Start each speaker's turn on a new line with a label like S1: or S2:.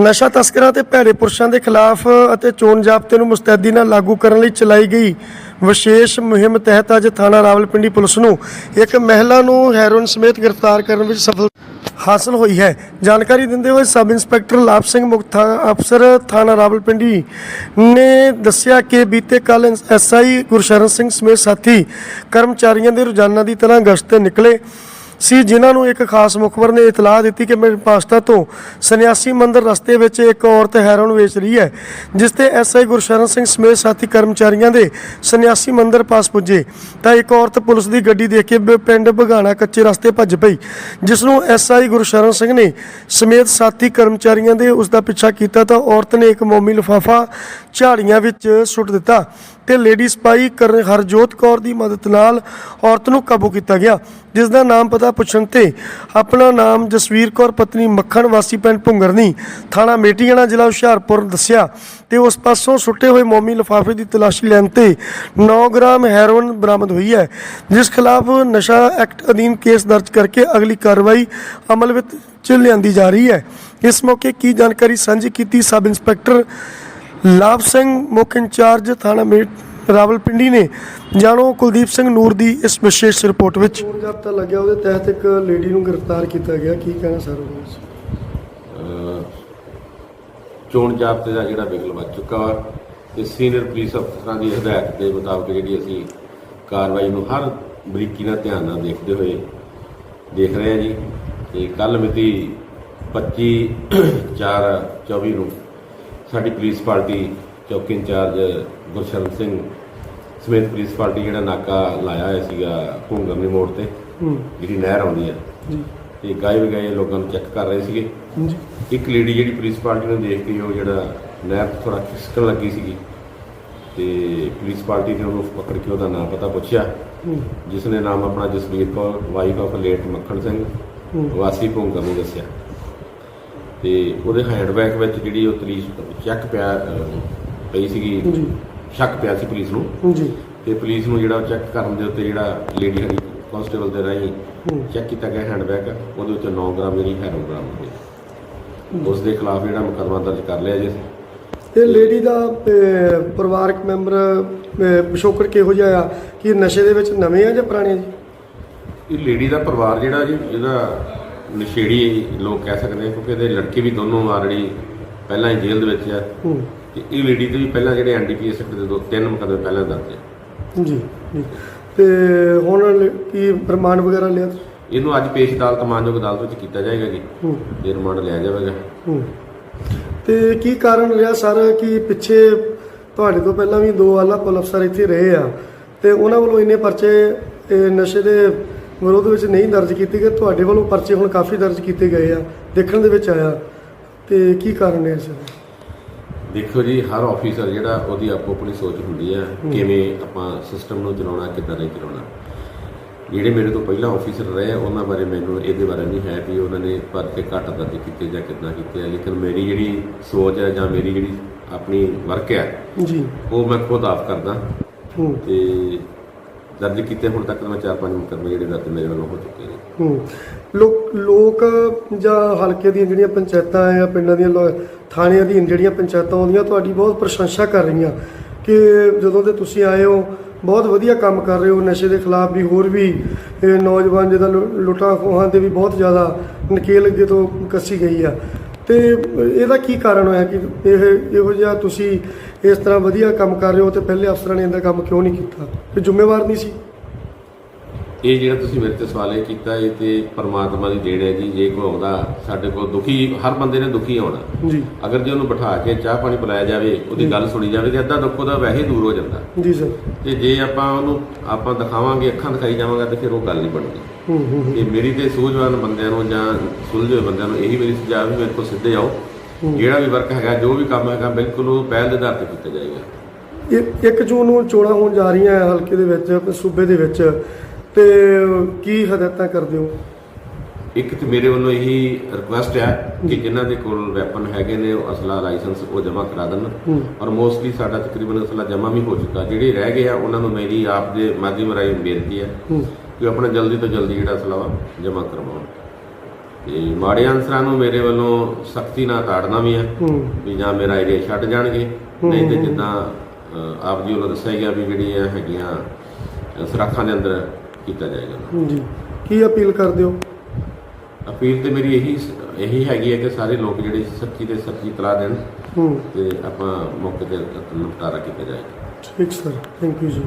S1: ਨਸ਼ਾ ਤਸਕਰਾਂ ਤੇ ਭੈੜੇ ਪੁਰਸ਼ਾਂ ਦੇ ਖਿਲਾਫ ਅਤੇ ਚੋਣ ਜ਼ਾਬਤੇ ਨੂੰ ਮੁਸਤੈਦੀ ਨਾਲ ਲਾਗੂ ਕਰਨ ਲਈ ਚਲਾਈ ਗਈ ਵਿਸ਼ੇਸ਼ ਮੁਹਿੰਮ ਤਹਿਤ ਅੱਜ ਥਾਣਾ ਰਾਵਲਪਿੰਡੀ ਪੁਲਿਸ ਨੂੰ ਇੱਕ ਮਹਿਲਾ ਨੂੰ ਹੈਰੋਇਨ ਸਮੇਤ ਗ੍ਰਿਫਤਾਰ ਕਰਨ ਵਿੱਚ ਸਫਲ ਹਾਸਲ ਹੋਈ ਹੈ। ਜਾਣਕਾਰੀ ਦਿੰਦੇ ਹੋਏ ਸਬ ਇੰਸਪੈਕਟਰ ਲਾਭ ਸਿੰਘ ਮੁਖਤਾ ਅਫਸਰ ਥਾਣਾ ਰਾਵਲਪਿੰਡੀ ਨੇ ਦੱਸਿਆ ਕਿ ਬੀਤੇ ਕੱਲ ਐਸਆਈ ਗੁਰਸ਼ਰਨ ਸਿੰਘ ਸਮੇਤ ਸਾਥੀ ਕਰਮਚਾਰੀਆਂ ਦੇ ਰੋਜ਼ਾਨਾ ਦੀ ਤਰ੍ਹਾਂ ਗਸ਼ਤ ਤੇ ਨਿਕਲੇ। ਸੀ, ਜਿਨ੍ਹਾਂ ਨੂੰ ਇੱਕ ਖਾਸ ਮੁਖਬਰ ਨੇ ਇਤਲਾਹ ਦਿੱਤੀ ਕਿ ਮੇਰੇ ਪਾਸਤਾ ਤੋਂ ਸੰਨਿਆਸੀ ਮੰਦਰ ਰਸਤੇ ਵਿੱਚ ਇੱਕ ਔਰਤ ਹੈਰੋਨ ਵੇਚ ਰਹੀ ਹੈ, ਜਿਸ ਤੇ ਐਸਆਈ ਗੁਰਸ਼ਰਨ ਸਿੰਘ ਸਮੇਤ ਸਾਥੀ ਕਰਮਚਾਰੀਆਂ ਦੇ ਸੰਨਿਆਸੀ ਮੰਦਰ ਪਾਸ ਪੁੱਜੇ। ਤਾਂ ਇੱਕ ਔਰਤ ਪੁਲਿਸ ਦੀ ਗੱਡੀ ਦੇਖ ਕੇ ਬ- ਪਿੰਡ ਬਗਾਣਾ ਕੱਚੇ ਰਸਤੇ ਭੱਜ ਪਈ, ਜਿਸ ਨੂੰ ਐਸਆਈ ਗੁਰਸ਼ਰਨ ਸਿੰਘ ਨੇ ਸਮੇਤ ਸਾਥੀ ਕਰਮਚਾਰੀਆਂ ਦੇ ਉਸ ਦਾ ਪਿੱਛਾ ਕੀਤਾ ਤਾਂ ਔਰਤ ਨੇ ਇੱਕ ਮੋਮੀ ਲਿਫਾਫਾ ਝਾੜੀਆਂ ਵਿੱਚ ਸੁੱਟ ਦਿੱਤਾ ਤੇ ਲੇਡੀ ਸਪਾਈ ਕਰਨ ਹਰਜੋਤ ਕੌਰ ਦੀ ਮਦਦ ਨਾਲ ਔਰਤ ਨੂੰ ਕਾਬੂ ਕੀਤਾ ਗਿਆ ਜਿਸ ਦਾ ਨਾਮ ਪਤਾ ਪੁੱਛਣ ਤੇ ਆਪਣਾ ਨਾਮ ਜਸਵੀਰ ਕੌਰ, ਪਤਨੀ ਮੱਖਣ, ਵਾਸੀ ਪਿੰਡ ਭੁੰਗਰਨੀ, ਥਾਣਾ ਮੇਟੀਆਣਾ, ਜ਼ਿਲ੍ਹਾ ਹੁਸ਼ਿਆਰਪੁਰ ਦੱਸਿਆ ਤੇ ਉਸ ਪਾਸੋਂ ਸੁੱਟੇ ਹੋਏ ਮੋਮੀ ਲਿਫਾਫੇ ਦੀ ਤਲਾਸ਼ੀ ਲੈਣ ਤੇ 9 ਗ੍ਰਾਮ ਹੈਰੋਇਨ ਬਰਾਮਦ ਹੋਈ ਹੈ, ਜਿਸ ਖਿਲਾਫ ਨਸ਼ਾ ਐਕਟ ਅਧੀਨ ਕੇਸ ਦਰਜ ਕਰਕੇ ਅਗਲੀ ਕਾਰਵਾਈ ਅਮਲ ਵਿੱਚ ਲਿਆਂਦੀ ਜਾ ਰਹੀ ਹੈ। ਇਸ ਮੌਕੇ ਕੀ ਜਾਣਕਾਰੀ ਸਾਂਝੀ ਕੀਤੀ ਸਬ ਇੰਸਪੈਕਟਰ ਲਾਭ ਸਿੰਘ, ਮੁੱਖ ਇੰਚਾਰਜ, ਥਾਣਾ ਮੇਟ ਰਾਵਲਪਿੰਡੀ ਨੇ। ਜਾਣੋ ਕੁਲਦੀਪ ਸਿੰਘ ਨੂਰ ਦੀ ਇਸ ਵਿਸ਼ੇਸ਼ ਰਿਪੋਰਟ ਵਿੱਚ। ਚੋਣ ਜਾਬਤਾ ਲੱਗਿਆ ਉਹਦੇ ਤਹਿਤ ਇੱਕ ਲੇਡੀ ਨੂੰ ਗ੍ਰਿਫਤਾਰ ਕੀਤਾ ਗਿਆ ਕੀ ਕਹਿਣਾ ਸਰ ਉਹਦੇ
S2: ਚੋਣ ਜਾਬਤੇ ਦਾ ਜਿਹੜਾ ਬਿਗਲ ਵੱਜ ਚੁੱਕਾ ਵਾ ਤੇ ਸੀਨੀਅਰ ਪੁਲਿਸ ਅਫਸਰਾਂ ਦੀ ਹਦਾਇਤ ਦੇ ਮੁਤਾਬਕ ਜਿਹੜੀ ਅਸੀਂ ਕਾਰਵਾਈ ਨੂੰ ਹਰ ਬਰੀਕੀ ਨਾਲ ਧਿਆਨ ਨਾਲ ਦੇਖਦੇ ਹੋਏ ਦੇਖ ਰਹੇ ਹਾਂ ਜੀ। ਤੇ ਕੱਲ ਮਿਤੀ 25 4 24 ਨੂੰ ਸਾਡੀ ਪੁਲਿਸ ਪਾਰਟੀ ਚੌਕੀ ਇੰਚਾਰਜ ਗੁਰਸ਼ਰਨ ਸਿੰਘ ਸਮੇਤ ਪੁਲਿਸ ਪਾਰਟੀ ਜਿਹੜਾ ਨਾਕਾ ਲਾਇਆ ਹੋਇਆ ਸੀਗਾ ਭੁੰਗਰਨੀ ਮੋੜ ਤੇ
S1: ਹੂੰ।
S2: ਜਿਹੜੀ ਨਹਿਰ ਆਉਂਦੀ
S1: ਜੀ।
S2: ਤੇ ਗਾਏ ਵਗਾਏ ਲੋਕਾਂ ਨੂੰ ਚੈੱਕ ਕਰ ਰਹੇ ਸੀਗੇ। ਇੱਕ ਲੇਡੀ ਜਿਹੜੀ ਪੁਲਿਸ ਪਾਰਟੀ ਨੂੰ ਦੇਖ ਕੇ ਉਹ ਜਿਹੜਾ ਨਹਿਰ ਥੋੜਾ ਖਿਸਕਣ ਲੱਗੀ ਸੀਗੀ। ਤੇ ਪੁਲਿਸ ਪਾਰਟੀ ਨੇ ਉਹਨੂੰ ਪਕੜ ਕੇ ਉਹਦਾ ਨਾਮ ਪਤਾ ਪੁੱਛਿਆ।
S1: ਹੂੰ।
S2: ਜਿਸ ਨੇ ਨਾਮ ਆਪਣਾ Jasvir Kaur wife of late Makhan Singh
S1: ਹੂੰ।
S2: ਵਾਸੀ ਭੋਂਗਰ ਨੂੰ ਦੱਸਿਆ। ਤੇ ਉਹਦੇ ਹੈਂਡਬੈਗ ਵਿੱਚ ਜਿਹੜੀ ਉਹ ਤਲੀਸ ਚੈੱਕ ਪਿਆ ਪਈ ਸੀਗੀ।
S1: ਜੀ
S2: ਸ਼ੱਕ ਪਿਆ ਸੀ ਪੁਲਿਸ ਨੂੰ।
S1: ਜੀ
S2: ਤੇ ਪੁਲਿਸ ਨੂੰ ਜਿਹੜਾ ਚੈੱਕ ਕਰਨ ਦੇ ਉੱਤੇ ਜਿਹੜਾ ਲੇਡੀ ਸਾਡੀ ਕਾਂਸਟੇਬਲ ਦੇ ਰਾਹੀਂ
S1: ਹੂੰ।
S2: ਚੈੱਕ ਕੀਤਾ ਗਿਆ ਹੈਂਡਬੈਗ ਉਹਦੇ ਉੱਤੇ 9 ਗ੍ਰਾਮ ਜਿਹੜੀ ਹੈਰੋਨ ਬਰਾਮਦ ਹੋਈ ਉਸ ਦੇ ਖਿਲਾਫ ਜਿਹੜਾ ਮੁਕੱਦਮਾ ਦਰਜ ਕਰ ਲਿਆ ਜੀ।
S1: ਇਹ ਲੇਡੀ ਦਾ ਅਹ, ਪਰਿਵਾਰਕ ਮੈਂਬਰ ਅਹ, ਪਿਛੋਕੜ ਕਿਹੋ ਜਿਹਾ ਆ? ਕਿ ਨਸ਼ੇ ਦੇ ਵਿੱਚ ਨਵੇਂ ਆ ਜਾਂ ਪੁਰਾਣੇ ਆ ਜੀ?
S2: ਇਹ ਲੇਡੀ ਦਾ ਪਰਿਵਾਰ ਜਿਹੜਾ ਜੀ ਇਹਦਾ ਨਸ਼ੇੜੀ ਲੋਕ ਕਹਿ ਸਕਦੇ ਆ ਕਿਉਂਕਿ ਇਹਦੇ ਲੜਕੇ ਵੀ ਦੋਨੋਂ ਆਲਰੇਡੀ ਪਹਿਲਾਂ ਹੀ ਜੇਲ੍ਹ ਦੇ ਵਿੱਚ ਆ।
S1: ਹੂੰ।
S2: ਤੇ ਇਹ ਲੇਡੀ ਤੇ ਵੀ ਪਹਿਲਾਂ ਜਿਹੜੇ ਐਨਡੀਪੀਐਸ ਐਕਟ ਦੇ ਦੋ ਤਿੰਨ ਮੁਕੱਦਮੇ ਪਹਿਲਾਂ ਦਰਜ
S1: ਜੀ ਜੀ। ਤੇ ਹੁਣ ਲ- ਕੀ ਪ੍ਰਮਾਣ ਵਗੈਰਾ ਲਿਆ ਤੁਸੀਂ?
S2: ਇਹਨੂੰ ਅੱਜ ਪੇਸ਼ ਅਦਾਲਤ ਮਾਨਯੋਗ ਅਦਾਲਤ ਵਿੱਚ ਕੀਤਾ ਜਾਏਗਾ ਜੀ।
S1: ਹੂੰ।
S2: ਤੇ ਰਿਮਾਂਡ ਲਿਆ ਜਾਵੇਗਾ।
S1: ਹੂੰ। ਤੇ ਕੀ ਕਾਰਨ ਰਿਹਾ ਸਰ ਕਿ ਪਿੱਛੇ ਤੁਹਾਡੇ ਤੋਂ ਪਹਿਲਾਂ ਵੀ ਦੋ ਆਲਾ ਪੁਲ ਅਫਸਰ ਇੱਥੇ ਰਹੇ ਆ ਤੇ ਉਹਨਾਂ ਵੱਲੋਂ ਇੰਨੇ ਪਰਚੇ ਇਹ ਨਸ਼ੇ ਦੇ ਵਿਰੋਧ ਵਿੱਚ ਨਹੀਂ ਦਰਜ ਕੀਤੇ ਗਏ ਤੁਹਾਡੇ ਵੱਲੋਂ ਪਰਚੇ ਹੁਣ ਕਾਫੀ ਦਰਜ ਕੀਤੇ ਗਏ ਆ ਦੇਖਣ ਦੇ ਵਿੱਚ ਆਇਆ। ਤੇ ਕੀ ਕਾਰਨ ਹੈ ਇਸ ਦਾ?
S2: ਦੇਖੋ ਜੀ ਹਰ ਆਫੀਸਰ ਜਿਹੜਾ ਉਹਦੀ ਆਪੋ ਆਪਣੀ ਸੋਚ ਹੁੰਦੀ ਹੈ। ਕਿਵੇਂ ਆਪਾਂ ਸਿਸਟਮ ਨੂੰ ਚਲਾਉਣਾ ਕਿੱਦਾਂ ਨਹੀਂ ਚਲਾਉਣਾ। ਜਿਹੜੇ ਮੇਰੇ ਤੋਂ ਪਹਿਲਾਂ ਆਫੀਸਰ ਰਹੇ ਆ, ਉਹਨਾਂ ਬਾਰੇ ਮੈਨੂੰ ਇਹਦੇ ਬਾਰੇ ਨਹੀਂ ਹੈ ਵੀ ਉਹਨਾਂ ਨੇ ਪਰਚੇ ਘੱਟ ਦਰਜ ਕੀਤੇ ਜਾਂ ਕਿੱਦਾਂ ਕੀਤੇ ਆ। ਲੇਕਿਨ ਮੇਰੀ ਜਿਹੜੀ ਸੋਚ ਹੈ ਜਾਂ ਮੇਰੀ ਜਿਹੜੀ ਆਪਣੀ ਵਰਕ ਹੈ
S1: ਜੀ।
S2: ਉਹ ਮੈਂ ਖੁਦ ਆਪ ਕਰਦਾ। ਤੇ ਦਰਜ ਕੀਤੇ ਹੁਣ ਤੱਕ ਮੈਂ ਚਾਰ ਪੰਜ ਮੁਕੱਦਮੇ ਜਿਹੜੇ ਦਰਜ ਮੇਰੇ ਵੱਲੋਂ ਹੋ ਚੁੱਕੇ ਨੇ।
S1: ਹੂੰ। ਲੋਕ ਲੋਕ ਜਾਂ ਹਲਕੇ ਦੀਆਂ ਜਿਹੜੀਆਂ ਪੰਚਾਇਤਾਂ ਆ ਜਾਂ ਪਿੰਡਾਂ ਦੀਆਂ ਲੋ- ਥਾਣੇ ਅਧੀਨ ਜਿਹੜੀਆਂ ਪੰਚਾਇਤਾਂ ਆਉਂਦੀਆਂ, ਤੁਹਾਡੀ ਬਹੁਤ ਪ੍ਰਸ਼ੰਸਾ ਕਰ ਰਹੀਆਂ ਕਿ ਜਦੋਂ ਦੇ ਤੁਸੀਂ ਆਏ ਹੋ, ਬਹੁਤ ਵਧੀਆ ਕੰਮ ਕਰ ਰਹੇ ਹੋ, ਨਸ਼ੇ ਦੇ ਖਿਲਾਫ ਵੀ, ਹੋਰ ਵੀ, ਇਹ ਨੌਜਵਾਨ ਜਿਹਦਾ ਲੁੱਟਾਂ ਖੋਹਾਂ ਤੇ ਵੀ ਬਹੁਤ ਜ਼ਿਆਦਾ ਨਕੇਲ ਅੱਗੇ ਤੋਂ ਕੱਸੀ ਗਈ ਆ। ਤੇ ਇਹਦਾ ਕੀ ਕਾਰਨ ਹੋਇਆ ਕਿ ਇਹ ਇਹੋ ਜਿਹਾ ਤੁਸੀਂ ਇਸ ਤਰ੍ਹਾਂ ਵਧੀਆ ਕੰਮ ਕਰ ਰਹੇ ਹੋ ਤੇ ਪਹਿਲੇ ਅਫਸਰਾਂ ਨੇ ਇਹਦਾ ਕੰਮ ਕਿਉਂ ਨਹੀਂ ਕੀਤਾ? ਇਹ ਜ਼ਿੰਮੇਵਾਰ ਨਹੀਂ ਸੀ?
S2: ਇਹ ਜਿਹੜਾ ਤੁਸੀਂ ਮੇਰੇ ਤੇ ਸਵਾਲ ਇਹ ਕੀਤਾ ਇਹ ਤੇ ਪਰਮਾਤਮਾ ਦੀ ਦੇਣ ਹੈ ਜੀ ਜੇ ਕੋਈ ਆਉਂਦਾ ਸਾਡੇ ਕੋਲ ਦੁਖੀ ਹਰ ਬੰਦੇ ਨੇ ਦੁਖੀ ਆਉਣਾ।
S1: ਜੀ।
S2: ਅਗਰ ਜੇ ਉਹਨੂੰ ਬਿਠਾ ਕੇ ਚਾਹ ਪਾਣੀ ਪਿਲਾਇਆ ਜਾਵੇ ਉਹਦੀ ਗੱਲ ਸੁਣੀ ਜਾਵੇ ਤੇ ਅੱਧਾ ਦੁੱਖ ਉਹਦਾ ਵੈਸੇ ਦੂਰ ਹੋ ਜਾਂਦਾ।
S1: ਜੀ ਸਰ।
S2: ਤੇ ਜੇ ਆਪਾਂ ਉਹਨੂੰ ਆਪਾਂ ਦਿਖਾਵਾਂਗੇ ਅੱਖਾਂ ਦਿਖਾਈ ਜਾਵਾਂਗੇ ਤੇ ਫਿਰ ਉਹ ਗੱਲ ਨਹੀਂ ਬਣਦੀ।
S1: ਹੂੰ ਹੂੰ ਹੂੰ।
S2: ਤੇ ਮੇਰੀ ਤੇ ਸੂਝਵਾਨ ਬੰਦਿਆਂ ਨੂੰ ਜਾਂ ਸੁਲਝੇ ਬੰਦਿਆਂ ਨੂੰ ਇਹੀ ਮੇਰੀ ਸੁਝਾਅ ਵੀ ਮੇਰੇ ਕੋਲ ਸਿੱਧੇ ਆਓ। ਜਿਹੜਾ ਵੀ ਵਰਕ ਹੈਗਾ ਜੋ ਵੀ ਕੰਮ ਹੈਗਾ ਬਿਲਕੁਲ ਉਹ ਪਹਿਲ ਦੇ ਆਧਾਰ ਤੇ ਕੀਤਾ ਜਾਏਗਾ।
S1: ਇੱਕ ਜੂਨ ਨੂੰ ਚੋਣਾਂ ਹੋਣ ਜਾ ਰਹੀਆਂ ਹਲਕੇ ਦੇ ਵਿੱਚ ਸੂਬੇ ਦੇ ਵਿੱਚ। ਤੇ ਕੀ ਹਦਾਇਤਾਂ ਕਰਦੇ ਹੋ?
S2: ਇੱਕ ਤੇ ਮੇਰੇ ਵੱਲੋਂ ਇਹੀ ਰਿਕੁਐਸਟ ਹੈ ਕਿ ਜਿਨ੍ਹਾਂ ਦੇ ਕੋਲ ਵੈਪਨ ਹੈਗੇ ਨੇ ਉਹ ਅਸਲਾ ਲਾਇਸੈਂਸ ਉਹ ਜਮ੍ਹਾਂ ਕਰਾ ਦੇਣ। ਔਰ ਮੋਸਟਲੀ ਸਾਡਾ ਤਕਰੀਬਨ ਅਸਲਾ ਜਮ੍ਹਾਂ ਵੀ ਹੋ ਚੁੱਕਾ। ਜਿਹੜੇ ਰਹਿ ਗਏ ਆ ਉਹਨਾਂ ਨੂੰ ਮੇਰੀ ਆਪ ਦੇ ਮਾਧਿਅਮ ਰਾਹੀਂ ਬੇਨਤੀ ਹੈ ਕਿ ਆਪਣਾ ਜਲਦੀ ਤੋਂ ਜਲਦੀ ਜਿਹੜਾ ਅਸਲਾ ਵਾ ਜਮ੍ਹਾਂ ਕਰਵਾਉਣ। ਤੇ ਮਾੜੇ ਅਨਸਰਾਂ ਨੂੰ ਮੇਰੇ ਵੱਲੋਂ ਸਖਤੀ ਨਾਲ ਤਾੜਨਾ ਵੀ ਹੈ ਵੀ ਜਾਂ ਮੇਰਾ ਏਰੀਆ ਛੱਡ ਜਾਣਗੇ। ਨਹੀਂ ਤੇ ਜਿੱਦਾਂ ਆਪ ਜੀ ਵੱਲੋਂ ਦੱਸਿਆ ਗਿਆ ਵੀ ਜਿਹੜੀਆਂ ਹੈਗੀਆਂ ਸੁਰੱਖਾਂ ਦੇ ਅੰਦਰ ਕੀਤਾ ਜਾਏਗਾ।
S1: ਜੀ। ਕੀ ਅਪੀਲ ਕਰਦੇ ਹੋ?
S2: ਅਪੀਲ ਤੇ ਮੇਰੀ ਇਹੀ ਇਹੀ ਹੈਗੀ ਹੈ ਕਿ ਸਾਰੇ ਲੋਕ ਜਿਹੜੇ ਸੱਚੀ ਤੇ ਸੱਚੀ ਤਲਾਹ ਦੇਣ
S1: ਹੂੰ।
S2: ਤੇ ਆਪਾਂ ਮੌਕੇ ਤੇ ਨਿਪਟਾਰਾ ਕੀਤਾ ਜਾਏਗਾ
S1: ਠੀਕ ਸਰ ਥੈਂਕ ਯੂ ਜੀ